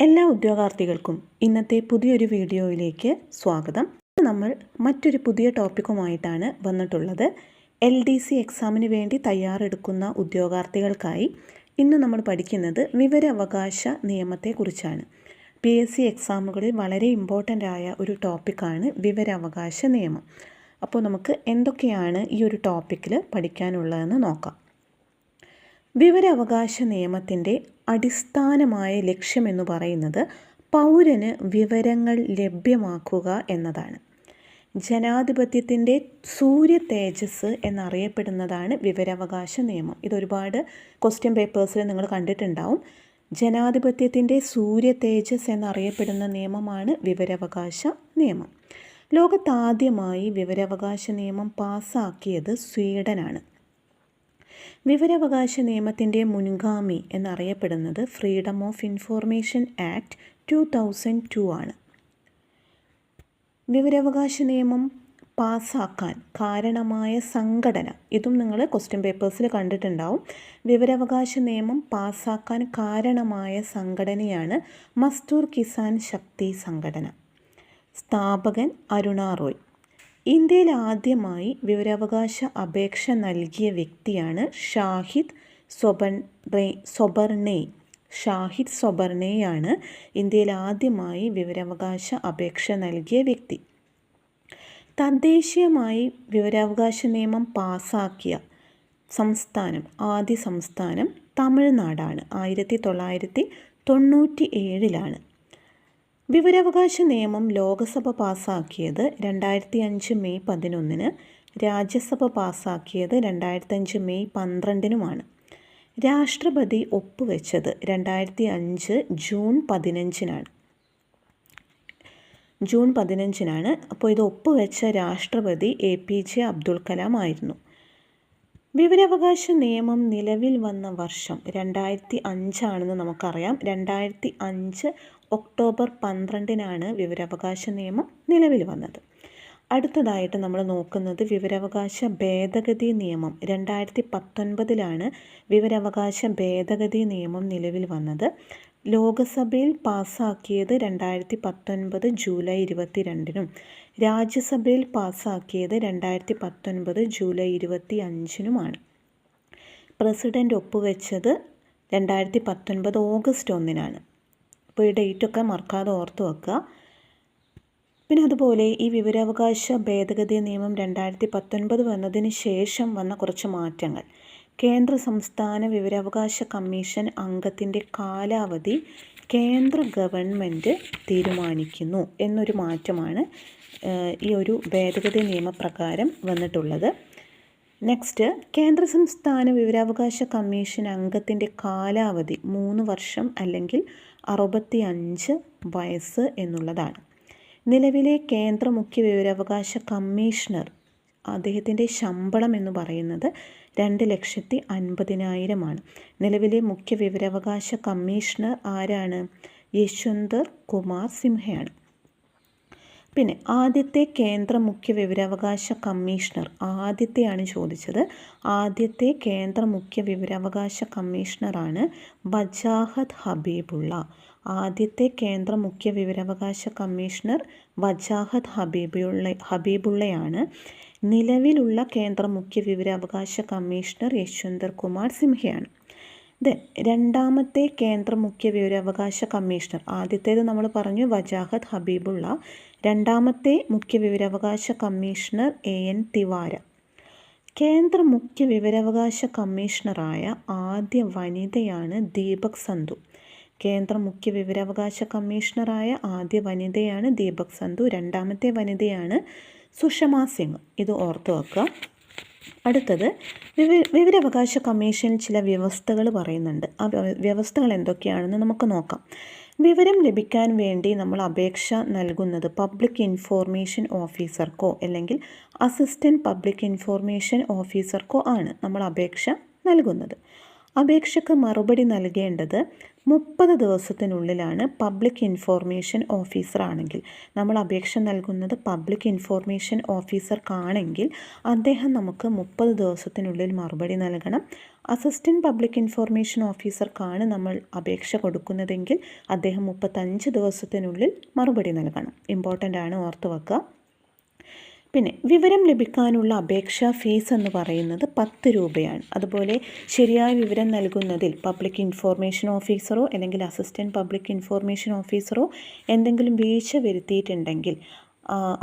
എല്ലാ ഉദ്യോഗാർത്ഥികൾക്കും ഇന്നത്തെ പുതിയൊരു വീഡിയോയിലേക്ക് സ്വാഗതം. നമ്മൾ മറ്റൊരു പുതിയ ടോപ്പിക്കുമായിട്ടാണ് വന്നിട്ടുള്ളത്. എൽ ഡി സി എക്സാമിന് വേണ്ടി തയ്യാറെടുക്കുന്ന ഉദ്യോഗാർത്ഥികൾക്കായി ഇന്ന് നമ്മൾ പഠിക്കുന്നത് വിവരാവകാശ നിയമത്തെക്കുറിച്ചാണ്. പി എസ് സി എക്സാമുകളിൽ വളരെ ഇമ്പോർട്ടന്റ് ആയ ഒരു ടോപ്പിക്കാണ് വിവരാവകാശ നിയമം. അപ്പോൾ നമുക്ക് എന്തൊക്കെയാണ് ഈ ഒരു ടോപ്പിക്കിൽ പഠിക്കാനുള്ളതെന്ന് നോക്കാം. വിവരാവകാശ നിയമത്തിന്റെ അടിസ്ഥാനമായ ലക്ഷ്യമെന്ന് പറയുന്നത് പൗരന് വിവരങ്ങൾ ലഭ്യമാക്കുക എന്നതാണ്. ജനാധിപത്യത്തിന്റെ സൂര്യ തേജസ് എന്നറിയപ്പെടുന്നതാണ് വിവരാവകാശ നിയമം. ഇതൊരുപാട് ക്വസ്റ്റ്യൻ പേപ്പേഴ്സിൽ നിങ്ങൾ കണ്ടിട്ടുണ്ടാവും. ജനാധിപത്യത്തിന്റെ സൂര്യ തേജസ് എന്നറിയപ്പെടുന്ന നിയമമാണ് വിവരാവകാശ നിയമം. ലോകത്താദ്യമായി വിവരാവകാശ നിയമം പാസ്സാക്കിയത് സ്വീഡനാണ്. വിവരാവകാശ നിയമത്തിന്റെ മുൻഗാമി എന്നറിയപ്പെടുന്നത് freedom of information act two thousand two ആണ്. വിവരാവകാശ നിയമം പാസ്സാക്കാൻ കാരണമായ സംഘടന ഇതും നിങ്ങൾ ക്വസ്റ്റ്യൻ പേപ്പേഴ്സിൽ കണ്ടിട്ടുണ്ടാവും. വിവരാവകാശ നിയമം പാസ്സാക്കാൻ കാരണമായ സംഘടനയാണ് മസ്തൂർ കിസാൻ ശക്തി സംഘടന. സ്ഥാപകൻ അരുണ റോയ്. ഇന്ത്യയിൽ ആദ്യമായി വിവരാവകാശ അപേക്ഷ നൽകിയ വ്യക്തിയാണ് ഷാഹിദ് സൊബർണെ സൊബർണെ. ഷാഹിദ് സൊബർണേയാണ് ഇന്ത്യയിൽ ആദ്യമായി വിവരാവകാശ അപേക്ഷ നൽകിയ വ്യക്തി. തദ്ദേശീയമായി വിവരാവകാശ നിയമം പാസാക്കിയ സംസ്ഥാനം ആദ്യ സംസ്ഥാനം തമിഴ്നാടാണ്. ആയിരത്തി തൊള്ളായിരത്തി തൊണ്ണൂറ്റി ഏഴിലാണ് വിവരാവകാശ നിയമം ലോകസഭ പാസാക്കിയത് രണ്ടായിരത്തി അഞ്ച് മെയ് പതിനൊന്നിന് രാജ്യസഭ പാസാക്കിയത് രണ്ടായിരത്തി അഞ്ച് മെയ് പന്ത്രണ്ടിനുമാണ്. രാഷ്ട്രപതി ഒപ്പുവെച്ചത് രണ്ടായിരത്തി അഞ്ച് ജൂൺ പതിനഞ്ചിനാണ്. ജൂൺ പതിനഞ്ചിനാണ്. അപ്പോൾ ഇത് ഒപ്പുവെച്ച രാഷ്ട്രപതി A P J Abdul Kalam ആയിരുന്നു. വിവരാവകാശ നിയമം നിലവിൽ വന്ന വർഷം രണ്ടായിരത്തി അഞ്ചാണെന്ന് നമുക്കറിയാം. രണ്ടായിരത്തി അഞ്ച് ഒക്ടോബർ പന്ത്രണ്ടിനാണ് വിവരാവകാശ നിയമം നിലവിൽ വന്നത്. അടുത്തതായിട്ട് നമ്മൾ നോക്കുന്നത് വിവരാവകാശ ഭേദഗതി നിയമം. രണ്ടായിരത്തി പത്തൊൻപതിലാണ് വിവരാവകാശ ഭേദഗതി നിയമം നിലവിൽ വന്നത്. ലോകസഭയിൽ പാസ്സാക്കിയത് രണ്ടായിരത്തി പത്തൊൻപത് ജൂലൈ ഇരുപത്തിരണ്ടിനും രാജ്യസഭയിൽ പാസ്സാക്കിയത് രണ്ടായിരത്തി പത്തൊൻപത് ജൂലൈ ഇരുപത്തി അഞ്ചിനുമാണ് പ്രസിഡന്റ് ഒപ്പുവെച്ചത് രണ്ടായിരത്തി പത്തൊൻപത് ഓഗസ്റ്റ് ഒന്നിനാണ്. അപ്പോൾ ഈ ഡേറ്റൊക്കെ മറക്കാതെ ഓർത്ത് വെക്കുക. പിന്നെ അതുപോലെ ഈ വിവരാവകാശ ഭേദഗതി നിയമം രണ്ടായിരത്തി പത്തൊൻപത് വന്നതിന് ശേഷം വന്ന കുറച്ച് മാറ്റങ്ങൾ. കേന്ദ്ര സംസ്ഥാന വിവരാവകാശ കമ്മീഷൻ അംഗത്തിന്റെ കാലാവധി കേന്ദ്ര ഗവൺമെന്റ് തീരുമാനിക്കുന്നു എന്നൊരു മാറ്റമാണ് ഈ ഒരു ഭേദഗതി നിയമപ്രകാരം വന്നിട്ടുള്ളത്. നെക്സ്റ്റ് കേന്ദ്ര സംസ്ഥാന വിവരാവകാശ കമ്മീഷൻ അംഗത്തിന്റെ കാലാവധി മൂന്ന് വർഷം അല്ലെങ്കിൽ അറുപത്തി അഞ്ച് വയസ്സ് എന്നുള്ളതാണ്. നിലവിലെ കേന്ദ്ര മുഖ്യ വിവരാവകാശ കമ്മീഷണർ അദ്ദേഹത്തിന്റെ ശമ്പളം എന്ന് പറയുന്നത് രണ്ട് ലക്ഷത്തി അൻപതിനായിരമാണ് നിലവിലെ മുഖ്യ വിവരാവകാശ കമ്മീഷണർ ആരാണ്? യശ്വന്തർ കുമാർ സിംഹയാണ്. പിന്നെ ആദ്യത്തെ കേന്ദ്ര മുഖ്യ വിവരാവകാശ കമ്മീഷണർ ആദ്യത്തെയാണ് ചോദിച്ചത്. ആദ്യത്തെ കേന്ദ്ര മുഖ്യ വിവരാവകാശ കമ്മീഷണറാണ് വജാഹത് ഹബീബുള്ള. ആദ്യത്തെ കേന്ദ്ര മുഖ്യ വിവരാവകാശ കമ്മീഷണർ വജാഹത് ഹബീബുള്ള ഹബീബുള്ളയാണ്. നിലവിലുള്ള കേന്ദ്ര മുഖ്യ വിവരാവകാശ കമ്മീഷണർ യശ്വന്തർ കുമാർ സിംഹയാണ്. ദെൻ രണ്ടാമത്തെ കേന്ദ്ര മുഖ്യ വിവരാവകാശ കമ്മീഷണർ ആദ്യത്തേത് നമ്മൾ പറഞ്ഞു വജാഹത് ഹബീബുള്ള. രണ്ടാമത്തെ മുഖ്യ വിവരാവകാശ കമ്മീഷണർ എ എൻ തിവാര. കേന്ദ്ര മുഖ്യ വിവരാവകാശ കമ്മീഷണറായ ആദ്യ വനിതയാണ് ദീപക് സന്ധു. കേന്ദ്ര മുഖ്യ വിവരാവകാശ കമ്മീഷണറായ ആദ്യ വനിതയാണ് ദീപക് സന്ധു. രണ്ടാമത്തെ വനിതയാണ് സുഷമ സിംഗ്. ഇത് ഓർത്തു വെക്കുക. അടുത്തത് വിവ വിവരാവകാശ കമ്മീഷൻ ചില വ്യവസ്ഥകൾ പറയുന്നുണ്ട്. ആ വ്യവസ്ഥകൾ എന്തൊക്കെയാണെന്ന് നമുക്ക് നോക്കാം. വിവരം ലഭിക്കാൻ വേണ്ടി നമ്മൾ അപേക്ഷ നൽകുന്നത് പബ്ലിക് ഇൻഫോർമേഷൻ ഓഫീസർക്കോ അല്ലെങ്കിൽ അസിസ്റ്റന്റ് പബ്ലിക് ഇൻഫോർമേഷൻ ഓഫീസർക്കോ ആണ് നമ്മൾ അപേക്ഷ നൽകുന്നത്. അപേക്ഷക്ക് മറുപടി നൽകേണ്ടത് മുപ്പത് ദിവസത്തിനുള്ളിലാണ് പബ്ലിക് ഇൻഫോർമേഷൻ ഓഫീസർ ആണെങ്കിൽ. നമ്മൾ അപേക്ഷ നൽകുന്നത് പബ്ലിക് ഇൻഫോർമേഷൻ ഓഫീസർക്കാണെങ്കിൽ അദ്ദേഹം നമുക്ക് മുപ്പത് ദിവസത്തിനുള്ളിൽ മറുപടി നൽകണം. അസിസ്റ്റന്റ് പബ്ലിക് ഇൻഫോർമേഷൻ ഓഫീസർക്കാണ് നമ്മൾ അപേക്ഷ കൊടുക്കുന്നതെങ്കിൽ അദ്ദേഹം മുപ്പത്തഞ്ച് ദിവസത്തിനുള്ളിൽ മറുപടി നൽകണം. ഇമ്പോർട്ടന്റ് ആണ് ഓർത്ത് വെക്കുക. പിന്നെ വിവരം ലഭിക്കാനുള്ള അപേക്ഷാ ഫീസ് എന്ന് പറയുന്നത് പത്ത് രൂപയാണ്. അതുപോലെ ശരിയായ വിവരം നൽകുന്നതിൽ പബ്ലിക് ഇൻഫോർമേഷൻ ഓഫീസറോ അല്ലെങ്കിൽ അസിസ്റ്റന്റ് പബ്ലിക് ഇൻഫോർമേഷൻ ഓഫീസറോ എന്തെങ്കിലും വീഴ്ച വരുത്തിയിട്ടുണ്ടെങ്കിൽ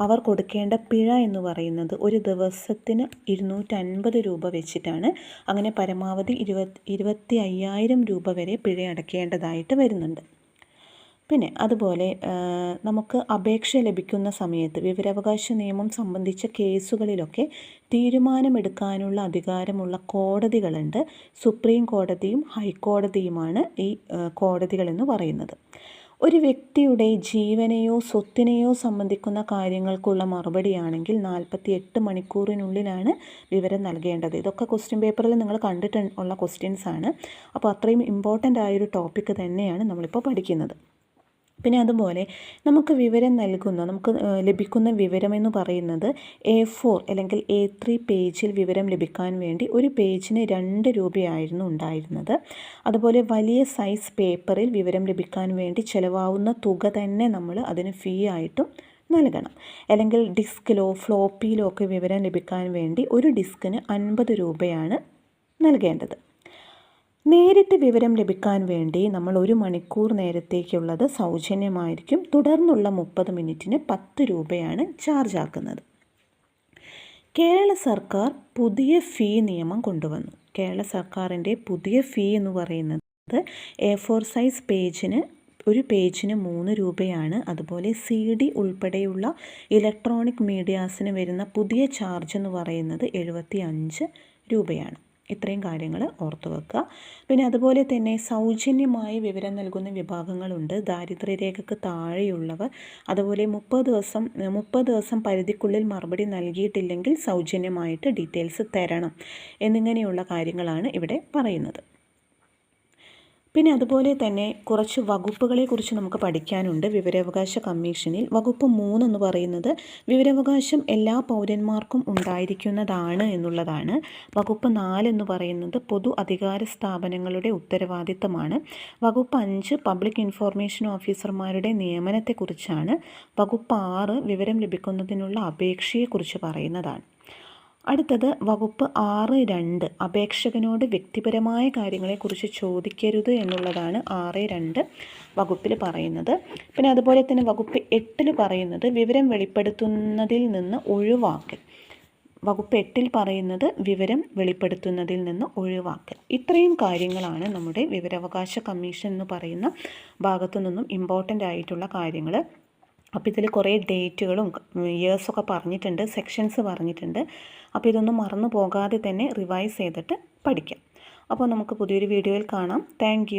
അവർ കൊടുക്കേണ്ട പിഴ എന്ന് പറയുന്നത് ഒരു ദിവസത്തിന് ഇരുന്നൂറ്റൻപത് രൂപ വെച്ചിട്ടാണ്. അങ്ങനെ പരമാവധി ഇരുപത്തി ഇരുപത്തി അയ്യായിരം രൂപ വരെ പിഴ അടയ്ക്കേണ്ടതായിട്ട് വരുന്നുണ്ട്. പിന്നെ അതുപോലെ നമുക്ക് അപേക്ഷ ലഭിക്കുന്ന സമയത്ത് വിവരാവകാശ നിയമം സംബന്ധിച്ച കേസുകളിലൊക്കെ തീരുമാനമെടുക്കാനുള്ള അധികാരമുള്ള കോടതികളുണ്ട്. സുപ്രീം കോടതിയും ഹൈക്കോടതിയുമാണ് ഈ കോടതികളെന്ന് പറയുന്നത്. ഒരു വ്യക്തിയുടെ ജീവനെയോ സ്വത്തിനെയോ സംബന്ധിക്കുന്ന കാര്യങ്ങൾക്കുള്ള മറുപടിയാണെങ്കിൽ നാൽപ്പത്തി എട്ട് മണിക്കൂറിനുള്ളിലാണ് വിവരം നൽകേണ്ടത്. ഇതൊക്കെ ക്വസ്റ്റ്യൻ പേപ്പറിൽ നിങ്ങൾ കണ്ടിട്ടുള്ള ക്വസ്റ്റ്യൻസ് ആണ് അപ്പോൾ അത്രയും ഇമ്പോർട്ടന്റ് ആയൊരു ടോപ്പിക്ക് തന്നെയാണ് നമ്മളിപ്പോൾ പഠിക്കുന്നത്. പിന്നെ അതുപോലെ നമുക്ക് വിവരം നൽകുന്ന നമുക്ക് ലഭിക്കുന്ന വിവരമെന്ന് പറയുന്നത് എ ഫോർ അല്ലെങ്കിൽ എ ത്രീ പേജിൽ വിവരം ലഭിക്കാൻ വേണ്ടി ഒരു പേജിന് രണ്ട് രൂപയായിരുന്നു ഉണ്ടായിരുന്നത്. അതുപോലെ വലിയ സൈസ് പേപ്പറിൽ വിവരം ലഭിക്കാൻ വേണ്ടി ചിലവാവുന്ന തുക തന്നെ നമ്മൾ അതിന് ഫീ ആയിട്ടും നൽകണം. അല്ലെങ്കിൽ ഡിസ്കിലോ ഫ്ലോപ്പിയിലോ ഒക്കെ വിവരം ലഭിക്കാൻ വേണ്ടി ഒരു ഡിസ്കിന് അൻപത് രൂപയാണ് നൽകേണ്ടത്. നേരിട്ട് വിവരം ലഭിക്കാൻ വേണ്ടി നമ്മൾ ഒരു മണിക്കൂർ നേരത്തേക്കുള്ളത് സൗജന്യമായിരിക്കും. തുടർന്നുള്ള മുപ്പത് മിനിറ്റിന് പത്ത് രൂപയാണ് ചാർജ് ആക്കുന്നത്. കേരള സർക്കാർ പുതിയ ഫീ നിയമം കൊണ്ടുവന്നു. കേരള സർക്കാരിന്റെ പുതിയ ഫീ എന്ന് പറയുന്നത് എ ഫോർ സൈസ് പേജിന് ഒരു പേജിന് മൂന്ന് രൂപയാണ്. അതുപോലെ സി ഡി ഉൾപ്പെടെയുള്ള ഇലക്ട്രോണിക് മീഡിയാസിന് വരുന്ന പുതിയ ചാർജ് എന്ന് പറയുന്നത് എഴുപത്തി അഞ്ച് രൂപയാണ്. ഇത്രയും കാര്യങ്ങൾ ഓർത്തു വെക്കുക. പിന്നെ അതുപോലെ തന്നെ സൗജന്യമായി വിവരം നൽകുന്ന വിഭാഗങ്ങളുണ്ട്. ദാരിദ്ര്യരേഖക്ക് താഴെയുള്ളവർ. അതുപോലെ മുപ്പത് ദിവസം മുപ്പത് ദിവസം പരിധിക്കുള്ളിൽ മറുപടി നൽകിയിട്ടില്ലെങ്കിൽ സൗജന്യമായിട്ട് ഡീറ്റെയിൽസ് തരണം എന്നിങ്ങനെയുള്ള കാര്യങ്ങളാണ് ഇവിടെ പറയുന്നത്. പിന്നെ അതുപോലെ തന്നെ കുറച്ച് വകുപ്പുകളെക്കുറിച്ച് നമുക്ക് പഠിക്കാനുണ്ട്. വിവരാവകാശ കമ്മീഷനിൽ വകുപ്പ് മൂന്നെന്ന് പറയുന്നത് വിവരാവകാശം എല്ലാ പൗരന്മാർക്കും ഉണ്ടായിരിക്കുന്നതാണ് എന്നുള്ളതാണ്. വകുപ്പ് നാലെന്ന് പറയുന്നത് പൊതു അധികാര സ്ഥാപനങ്ങളുടെ ഉത്തരവാദിത്തമാണ്. വകുപ്പ് അഞ്ച് പബ്ലിക് ഇൻഫോർമേഷൻ ഓഫീസർമാരുടെ നിയമനത്തെക്കുറിച്ചാണ്. വകുപ്പ് ആറ് വിവരം ലഭിക്കുന്നതിനുള്ള അപേക്ഷയെക്കുറിച്ച് പറയുന്നതാണ്. അടുത്തത് വകുപ്പ് ആറ് രണ്ട്. അപേക്ഷകനോട് വ്യക്തിപരമായ കാര്യങ്ങളെക്കുറിച്ച് ചോദിക്കരുത് എന്നുള്ളതാണ് ആറ് രണ്ട് വകുപ്പിൽ പറയുന്നത്. പിന്നെ അതുപോലെ തന്നെ വകുപ്പ് എട്ടിൽ പറയുന്നത് വിവരം വെളിപ്പെടുത്തുന്നതിൽ നിന്ന് ഒഴിവാക്കൽ. വകുപ്പ് എട്ടിൽ പറയുന്നത് വിവരം വെളിപ്പെടുത്തുന്നതിൽ നിന്ന് ഒഴിവാക്കൽ. ഇത്രയും കാര്യങ്ങളാണ് നമ്മുടെ വിവരാവകാശ കമ്മീഷൻ എന്ന് പറയുന്ന ഭാഗത്തു നിന്നും ഇമ്പോർട്ടന്റ് ആയിട്ടുള്ള കാര്യങ്ങൾ അപ്പോൾ ഇതിൽ കുറേ ഡേറ്റുകളും ഇയേഴ്സൊക്കെ പറഞ്ഞിട്ടുണ്ട് സെക്ഷൻസ് പറഞ്ഞിട്ടുണ്ട്. അപ്പോൾ ഇതൊന്നും മറന്നു പോകാതെ തന്നെ റിവൈസ് ചെയ്തിട്ട് പഠിക്കാം. അപ്പോൾ നമുക്ക് പുതിയൊരു വീഡിയോയിൽ കാണാം. താങ്ക്